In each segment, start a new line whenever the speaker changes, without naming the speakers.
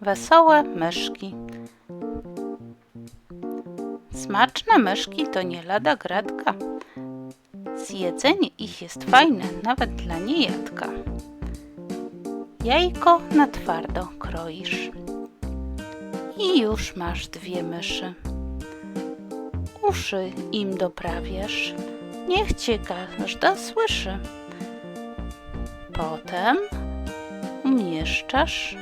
Wesołe myszki. Smaczne myszki to nie lada gratka. Zjedzenie ich jest fajne nawet dla niejadka. Jajko na twardo kroisz. I już masz dwie myszy. Uszy im doprawiasz, niech cię każda słyszy. Potem umieszczasz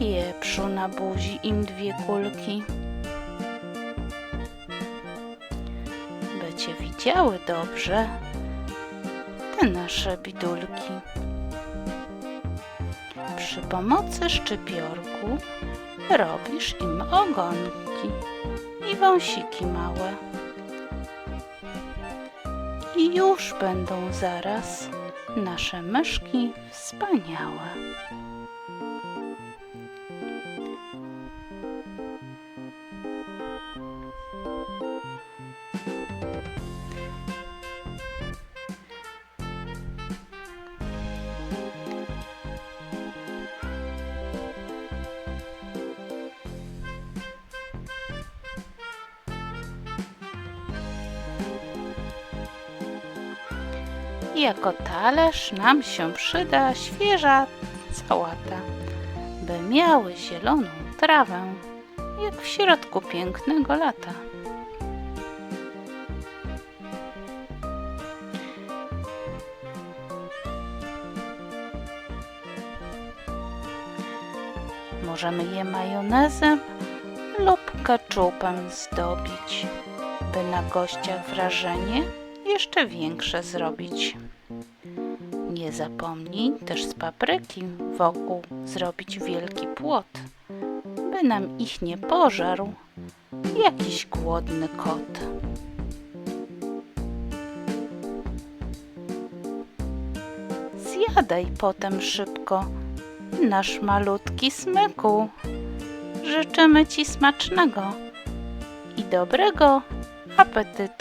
pieprzu na buzi im dwie kulki. By cię widziały dobrze te nasze bidulki. Przy pomocy szczypiorku robisz im ogonki i wąsiki małe. I już będą zaraz nasze myszki wspaniałe. Jako talerz nam się przyda świeża sałata, by miały zieloną trawę, jak w środku pięknego lata. Możemy je majonezem lub keczupem zdobić, by na gościach wrażenie jeszcze większe zrobić. Nie zapomnij też z papryki wokół zrobić wielki płot, by nam ich nie pożarł jakiś głodny kot. Zjadaj potem szybko nasz malutki smyku. Życzymy Ci smacznego i dobrego apetytu.